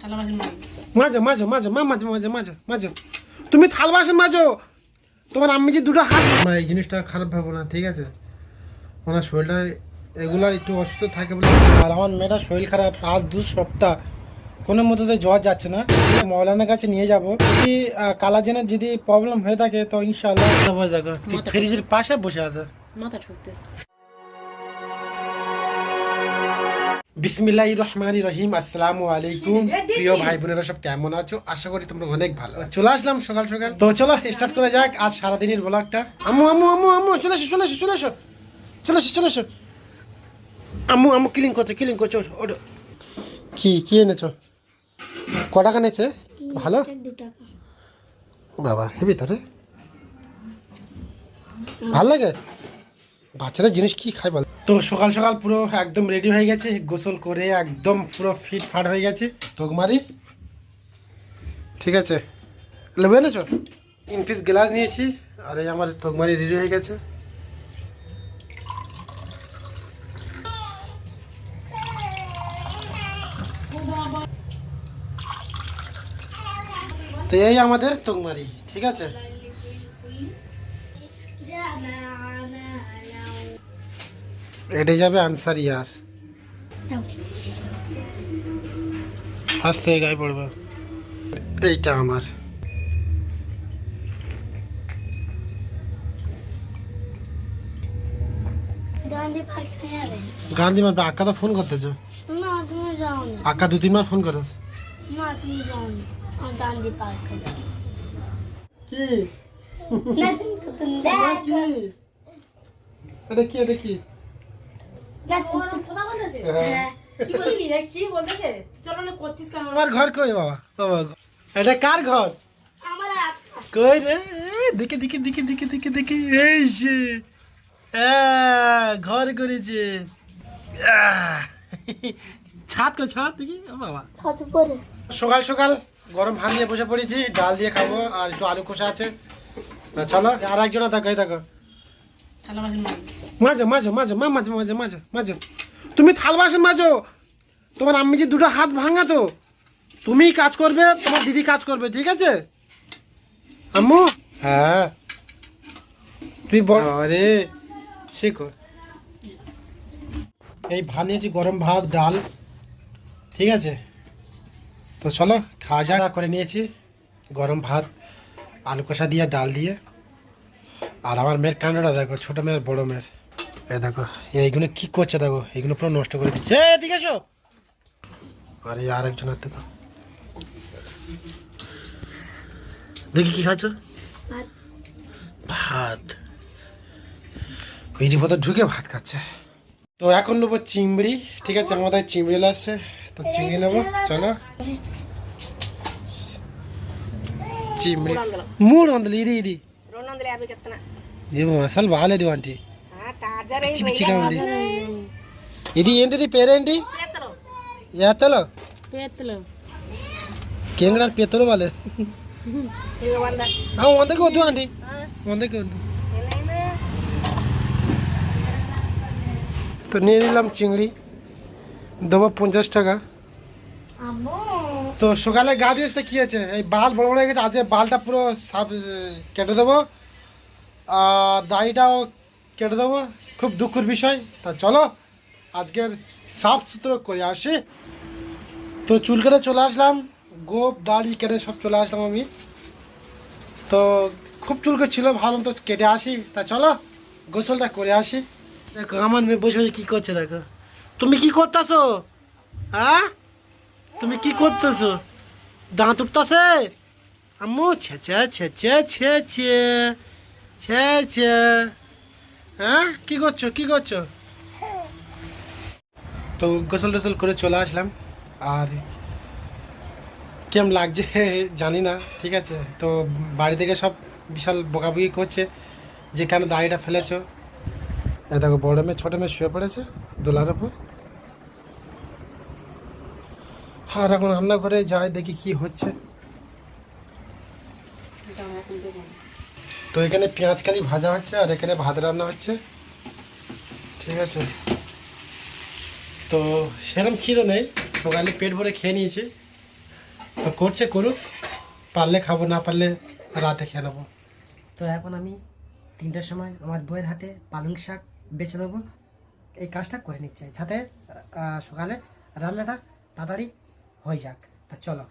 মাজ মাজো মাজো মাজো মা মাজো মাজো মাজো মাজো তুমি থাল বাসন মাজো তোমার আমি যে দুটো হাত আমরা এই জিনিসটা খারাপ ভাবো না ঠিক আছে? ওনার শরীরটা এগুলা একটু অসুস্থ থাকে বলে আর আমার মেয়েটার শরীর খারাপ আজ দু সপ্তাহ। কোনো মধ্যে জ্বর যাচ্ছে না। মৌলানার কাছে নিয়ে যাব। যদি কালাজেনের যদি প্রবলেম হয়ে থাকে তো ইনশাল্লাহ ফ্রিজের পাশে বসে আছে। মাথা ঠুকতেছে। বিসমিল্লাহ রহমান রহিম আসসালামু আলাইকুম প্রিয় ভাই বোনেরা সব কেমন আছো? আশা করি তোমরা অনেক ভালো চলে আসলাম সকাল সকাল। তো চলো স্টার্ট করা যাক আজ সারাদিনের ব্লগটা আম্মু আম্মু আম্মু আম্মু চলে এসো চলে এসো চলে এসো। চলে এসো চলে এসো। আম্মু আম্মু কিলিং করছে কিলিং করছে ওঠো কি কি এনেছো? ক টাকা নেছে ভালো? বাবা হেবি তারে ভালো লাগে? বাচ্চাদের জিনিস কি খায় বল? তো সকাল সকাল পুরো একদম রেডি হয়ে গেছে, গোসল করে একদম পুরো ফিট ফাট হয়ে গেছে। তোকমারি ঠিক আছে। লেবু এনেছো তিন পিস গ্লাস নিয়েছি, আর এই আমার তোকমারি রেডি হয়ে গেছে। তো এই আমাদের তোকমারি ঠিক আছে? এটা যাবে আনসার ইয়ার আস্তে গায়ে পড়বে। এইটা আমার। গান্ধী মারবে আক্কা তো ফোন করতেছ। আক্কা দু তিনবার ফোন করেছ। কি? এটা কি? এটা কি? আমার ঘর কই বাবা? বাবা এটা কার ঘর? কই রে? এ, দেখি দেখি দেখি দেখি দেখি দেখি। এই সে ঘর করেছে। ছাদ কো ছাদ দেখি বাবা। সকাল সকাল গরম ভাত নিয়ে বসে পড়েছি ডাল দিয়ে খাব আর একটু আলু কষা আছে। চলো আর একজন দেখো এই দেখো মাজো। মাজো মাজো মা মাজো মাজো মাজো মাজো। তুমি থাল বাসন মাজো। তোমার আম্মি যে দুটো হাত ভাঙা তো তুমি কাজ করবে তোমার দিদি কাজ করবে ঠিক আছে? আম্মু? হ্যাঁ। তুই বড় আরে শেখো এই ভাত নিয়েছি গরম ভাত ডাল ঠিক আছে? তো চলো খাওয়া যাওয়া করে নিয়েছি। গরম ভাত আলু কষা দিয়ে ডাল দিয়ে। আর আমার মেয়ের কান্ডটা দেখো ছোটো মেয়ের বড় মেয়ের। এ দেখো এইগুলো কি করছে দেখো এইগুলো পুরো নষ্ট করে দিচ্ছে। ঠিক আছে আরে আর একজনের দেখো। দেখি কি খাচ্ছ? ভাত। বিড়ি পথে ঢুকে ভাত খাচ্ছে। তো এখন নেব চিংড়ি ঠিক আছে? আমাদের চিংড়ি লাগছে তো চিংড়ি নেব চলো। হ্যাঁ। চিংড়ি। মুড় অন্ধলি ইরি ইদি వందల యాభై చెప్తున్నా ఏమో అసలు బాగాలేదు ఆంటీ తాజా పిచ్చి పిచ్చిగా ఉంది ఇది ఏంటిది పేరేంటి రైతులు ఏతలో పేతులు కేంద్రాలు పెత్తలు వాళ్ళే ఇక వంద ఆ, వందకి వద్దు ఆంటీ వందకి వద్దు তো নিয়ে নিলাম চিংড়ি দেবো পঞ্চাশ টাকা আম্মু তো সকালে গা ধুয়েছে কি আছে এই বাল বড় বড় হয়ে গেছে আজকে বালটা পুরো সাফ কেটে দেবো আর দাড়িটাও কেটে দেবো। খুব দুঃখের বিষয়। তা চলো, আজকের সাফ সুতরো করে আসি। তো চুল কেটে চলে আসলাম। গোপ, দাড়ি কেটে সব চলে আসলাম আমি। তো খুব চুলকে ছিল ভাবলাম তো কেটে আসি। তা চলো, গোসলটা করে আসি। দেখো, আমার মেয়ে বসে বসে কী করছে, দেখো। তুমি কি করতেছো? হ্যাঁ? তুমি কি করতেছো? দাঁত উঠতেছে? আম্মু ছেচে ছেচে ছেচে ছেচে হ্যাঁ? কি করছ? কি করছ? তো গোসল টোসল করে চলে আসলাম। আর কেমন লাগছে জানি না, ঠিক আছে? তো বাড়ি থেকে সব বিশাল বকাবকি করছে যেখানে দাড়িটা ফেলেছো? দেখো, বড় মেয়ে, ছোটো মেয়ে শুয়ে পড়েছে দোলার ওপর। আর এখন রান্নাঘরে যাই, দেখি কি হচ্ছে। তো এখানে পেঁয়াজ কালি ভাজা হচ্ছে আর এখানে ভাত রান্না হচ্ছে। ঠিক আছে। তো সেরকম খিদে নেই সকালে পেট ভরে খেয়ে নিয়েছি। তো করছে করুক, পারলে খাব, না পারলে রাতে খেয়ে নেব। তো এখন আমি তিনটার সময় আমার বইয়ের হাতে পালং শাক বেছে দেবো। এই কাজটা করে নিচ্ছে। যাতে সকালে রান্নাটা তাড়াতাড়ি হয়ে যাক। তা চলো।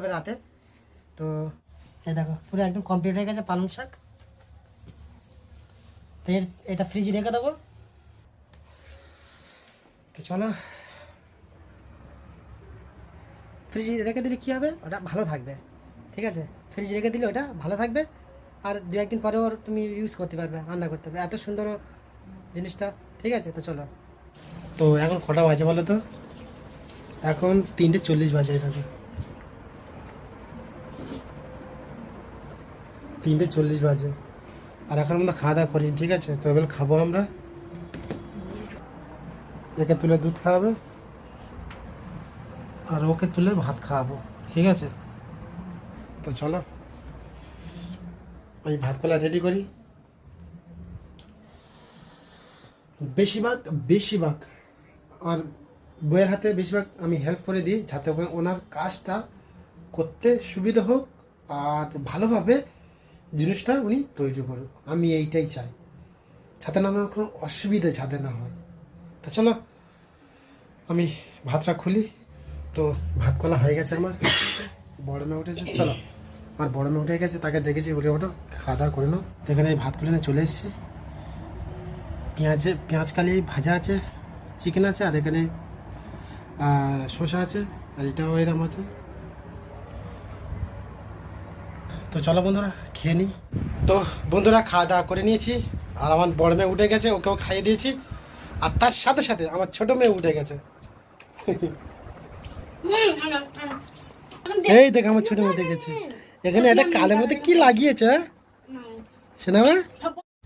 করবে রাতে। তো এই দেখো, পুরো একদম কমপ্লিট হয়ে গেছে পালং শাক। তো এর, এটা ফ্রিজে রেখে দেবো। তো চলো। ফ্রিজে রেখে দিলে কী হবে? ওটা ভালো থাকবে। ঠিক আছে? ফ্রিজ রেখে দিলে ওটা ভালো থাকবে। আর দু একদিন পরেও তুমি ইউজ করতে পারবে, রান্না করতে পারবে। এত সুন্দর জিনিসটা। ঠিক আছে? তো চলো। তো এখন কটা বাজে বলো তো? এখন তিনটে চল্লিশ বাজে। এখানে তিনটে চল্লিশ বাজে। আর এখন আমরা খাওয়া দাওয়া করি, ঠিক আছে? তো এবার খাব আমরা। একে তুলে দুধ খাওয়াবে, আর ওকে তুলে ভাত খাওয়াবো, ঠিক আছে? তো চলো, আমি ভাত কলা রেডি করি। বেশিরভাগ বেশিরভাগ, আর বইয়ের হাতে বেশিরভাগ আমি হেল্প করে দিই, যাতে ওনার কাজটা করতে সুবিধা হোক আর ভালোভাবে জিনিসটা উনি তৈরি করুক আমি এইটাই চাই। যাতে না কোনো অসুবিধা যাতে না হয়। তা চলো আমি ভাতটা খুলি। তো ভাত কলা হয়ে গেছে আমার। বড় মেয়ে উঠেছে। চলো, আমার বড় মেয়ে উঠে গেছে। তাকে দেখেছি, বলে ওটা খাওয়া দাওয়া করে নাও। তো এখানে ভাত খুলে নিয়ে চলে এসেছি। পেঁয়াজে, পেঁয়াজ কালি ভাজা আছে, চিকেন আছে, আর এখানে শসা আছে, আর এটাও এরম আছে। তো চলো বন্ধুরা, খেয়ে নিই। তো বন্ধুরা, খাওয়া দাওয়া করে নিয়েছি। আর আমার বড় মেয়ে উঠে গেছে, ওকেও খাইয়ে দিয়েছি। আর তার সাথে সাথে আমার ছোট মেয়ে উঠে গেছে। এই দেখ, আমার ছোট মেয়ে গেছে। এখানে একটা কালের মধ্যে কি লাগিয়েছে হ্যাঁ? শোনা মা?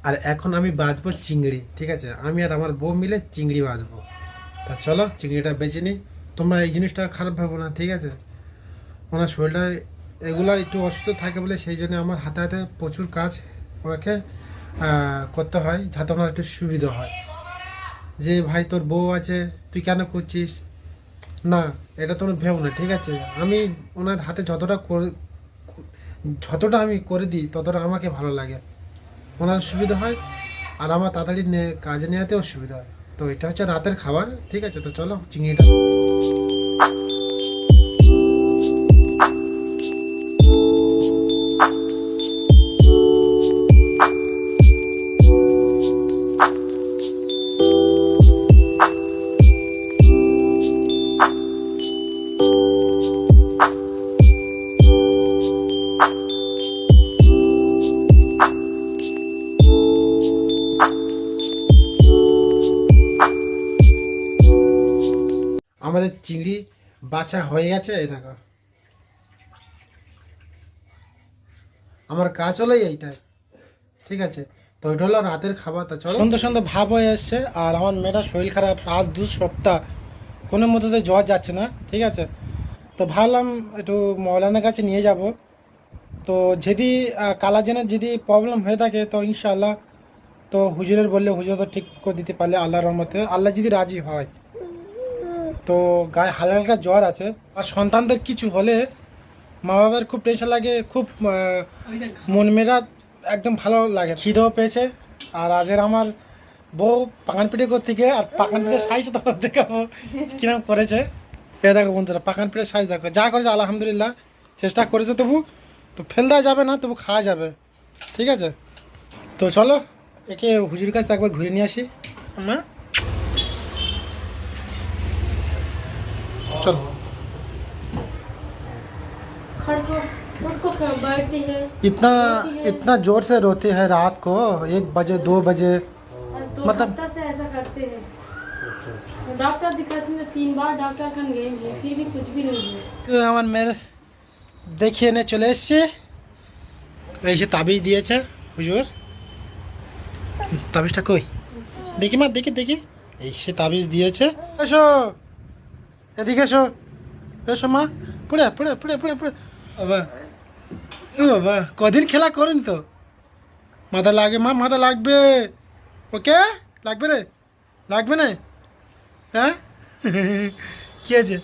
আর এখন আমি বাজবো চিংড়ি, ঠিক আছে? আমি আর আমার বউ মিলে চিংড়ি বাজবো। তা চলো, চিংড়িটা বেছে নিই। তোমরা এই জিনিসটা খারাপ ভাবো না, ঠিক আছে? ওনার শরীরটা এগুলা একটু অসুস্থ থাকে বলে সেই জন্য আমার হাতে হাতে প্রচুর কাজ ওনাকে করতে হয় যাতে ওনার একটু সুবিধা হয়। যে ভাই তোর বউ আছে, তুই কেন করছিস? না, এটা তোমরা ভেব না, ঠিক আছে? আমি ওনার হাতে যতটা যতটা আমি করে দিই, ততটা আমাকে ভালো লাগে। ওনার সুবিধা হয়, আর আমার তাড়াতাড়ি কাজে নেওয়াতেও সুবিধা হয়। তো এটা হচ্ছে রাতের খাবার, ঠিক আছে? তো চলো, চিংড়িটা বাছা হয়ে গেছে, এই দেখো। আমার কাজ হলো এইটাই, ঠিক আছে? তো ওইটা হলো রাতের খাবার, তা চলো। সন্ধ্যে সন্ধ্যে ভাব হয়ে এসছে, আর আমার মেয়েটার শরীর খারাপ, আজ দু সপ্তাহ কোনো মধ্যে জ্বর যাচ্ছে না, ঠিক আছে? তো ভাবলাম একটু মৌলানার কাছে নিয়ে যাব। তো যদি কালাজেনের যদি প্রবলেম হয়ে থাকে, তো ইনশাআল্লাহ, তো হুজুরের বললে হুজুর তো ঠিক করে দিতে পারলে আল্লাহর রহমতে। আল্লাহ যদি রাজি হয় তো গায়ে হালকা হালকা জ্বর আছে। আর সন্তানদের কিছু হলে মা বাবার খুব টেনশন লাগে, খুব মন মেরা একদম ভালো লাগে। খিদেও পেয়েছে। আর আজের আমার বউ পাকান পিঠে করতে গিয়ে, আর পাকান পিঠে সাইজ তোমার দেখাবো, কিরম করেছে। এ দেখো বন্ধুরা, পাকান পিঠে সাইজ দেখো। যা করেছে আলহামদুলিল্লাহ, চেষ্টা করেছে তবু, তো ফেল দেওয়া যাবে না, তবু খাওয়া যাবে। ঠিক আছে? তো চলো, একে হুজুর কাছে একবার ঘুরে নিয়ে আসি। আমরা चलो खड़को खड़को कहाँ बैठती है इतना इतना जोर से रोते हैं रात को एक बजे दो बजे और दो मतलब- हफ्ता से ऐसा करते हैं डॉक्टर दिखाते हैं तीन बार डॉक्टर खान गए हैं फिर भी कुछ भी नहीं हुआ তো আমার মেয়ের দেখিয়ে এনে চলে এসছে এই সে তাবিজ দিয়েছে হুজুর তাবিজটা কই দেখি মা দেখি দেখি এই সে তাবিজ দিয়েছে এসো এদিকে এসো। এসো মা। পড়ে পড়ে পড়ে পড়ে পড়ে। ও বাবা, কদিন খেলা করেন তো? মাথা লাগে, মা, মাথা লাগবে। ওকে? লাগবে রে? লাগবে না? হ্যাঁ? কি আছে?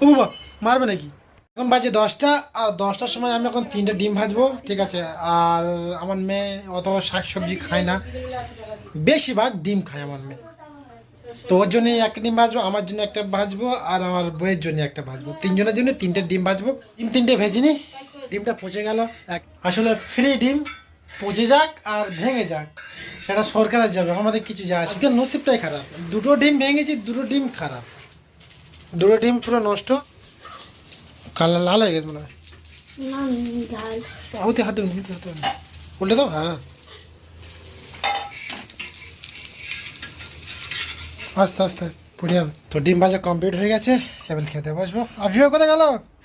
ও বাবা, মারবে নাকি? এখন বাজে দশটা, আর দশটার সময় আমি এখন তিনটে ডিম ভাজবো, ঠিক আছে? আর আমার মেয়ে অত শাক সবজি খায় না। বেশিরভাগ ডিম খায় আমার মেয়ে। তো ওর জন্য একটা ডিম ভাজবো আমার জন্য একটা ভাজবো আর আমার বইয়ের জন্য একটা ভাজবো। তিনজনের জন্য তিনটে ডিম ভাজবো। ডিম তিনটে ভেজিনি ডিমটা পচে গেল। এক আসলে ফ্রি ডিম পচে যাক আর ভেঙে যাক সেটা সরকারের যাবে আমাদের কিছু যায়। আজকে নসিবটাই খারাপ। দুটো ডিম ভেঙেছি দুটো ডিম খারাপ। দুটো ডিম পুরো নষ্ট। কালার লাল হয়ে গেছে মনে হয়। না ঝাল হতে হাতে হতে হাতে। উল্টে দাও হ্যাঁ। আস্তে আস্তে পুড়ে যাবে তো ডিম ভাজা কমপ্লিট হয়ে গেছে এবার খেতে বসবো। আফিও কোথায় গেল?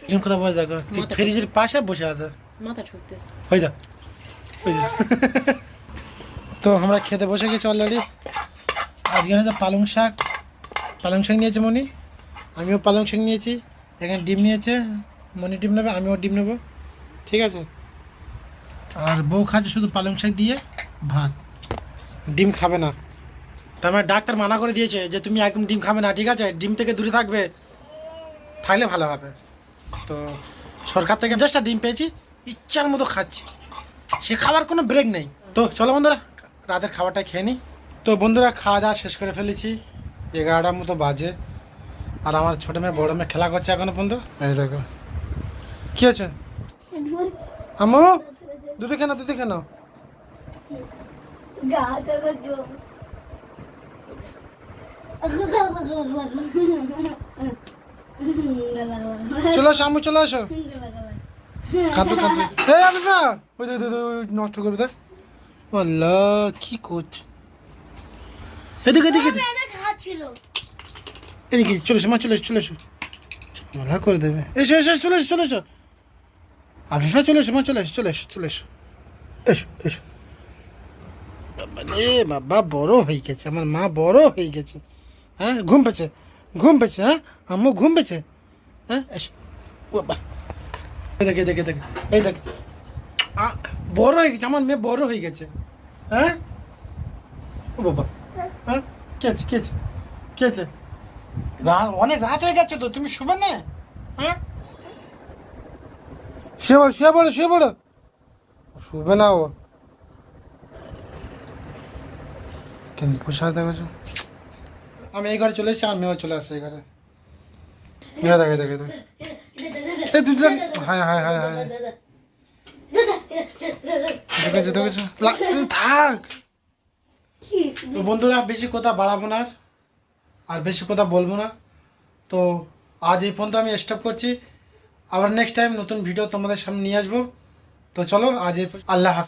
ডিম কোথায় বসে দেখো ফ্রিজের পাশে বসে আছে। মাথা ঠুকতেছে। দা ওই তো আমরা খেতে বসে গেছি অলরেডি আজকে হচ্ছে পালং শাক পালং শাক নিয়েছে মনি। আমিও পালং শাক নিয়েছি এখানে ডিম নিয়েছে মনি ডিম নেবে আমিও ডিম নেব। ঠিক আছে? আর বউ খাচ্ছে শুধু পালং শাক দিয়ে ভাত। ডিম খাবে না। তার মানে ডাক্তার মানা করে দিয়েছে যে তুমি একদম ডিম খাবে না, ঠিক আছে? ডিম থেকে দূরে থাকবে। থাকলে ভালো হবে। তো সরকার থেকে জাস্ট ডিম পেয়েছি, ইচ্ছার মতো খাচ্ছি। সে খাবার কোনো ব্রেক নেই। তো চলো বন্ধুরা, রাতের খাবারটা খেয়ে নিই। তো বন্ধুরা, খাওয়া দাওয়া শেষ করে ফেলেছি। এগারোটার মতো বাজে। আর আমার ছোটো মেয়ে, বড় মেয়ে খেলা করছে এখনও পর্যন্ত এই দেখো। কি হচ্ছে আমু কেন দুধ কেন গা তো জো চলে আসো আমু চলে আসো। কাঁদবে কাঁদবে এই আমি না ওই ওই নষ্ট করবে দেখ আল্লাহ কি করছে? এদিকে। এদিকে এদিকে। চলে এসো মা চলে এসো চলে এসো। মালা করে দেবে। এসো এসো এসো, চলে এসো চলে এসো। আফিফা চলে এসো মা চলে এসো চলে এসো চলে এসো। এসো এসো। বাবা রে বাবা বড় হয়ে গেছে। আমার মা বড় হয়ে গেছে। হ্যাঁ ঘুম পেছে ঘুম পেছে হ্যাঁ? আম্মু, ঘুম পেছে হ্যাঁ এসো, ও এই দেখ দেখ দেখ, এই দেখ। বড় হয়ে গেছে, আমার মেয়ে বড় হয়ে গেছে। হ্যাঁ? ও বাবা। হ্যাঁ? কে আছে কে আছে? কে আছে? রা- অনেক রাত হয়ে গেছে তো, তুমি শুবে না? হ্যাঁ? শুয়ে পড়ো শুয়ে পড়ো শুয়ে পড়ো। শুবে না ও। কেন পোষা দেখেছ আমি এই ঘরে চলে এসেছি আর চলে আসছে এই ঘরে। হায় হায় হায় হায়। থাক। বন্ধুরা, বেশি কথা বাড়াবো না আর। আর বেশি কথা বলব না। তো আজ এই পর্যন্ত আমি স্টপ করছি। আবার নেক্সট টাইম নতুন ভিডিও তোমাদের সামনে নিয়ে আসব। তো চলো, আজ এই আল্লাহ হাফিজ।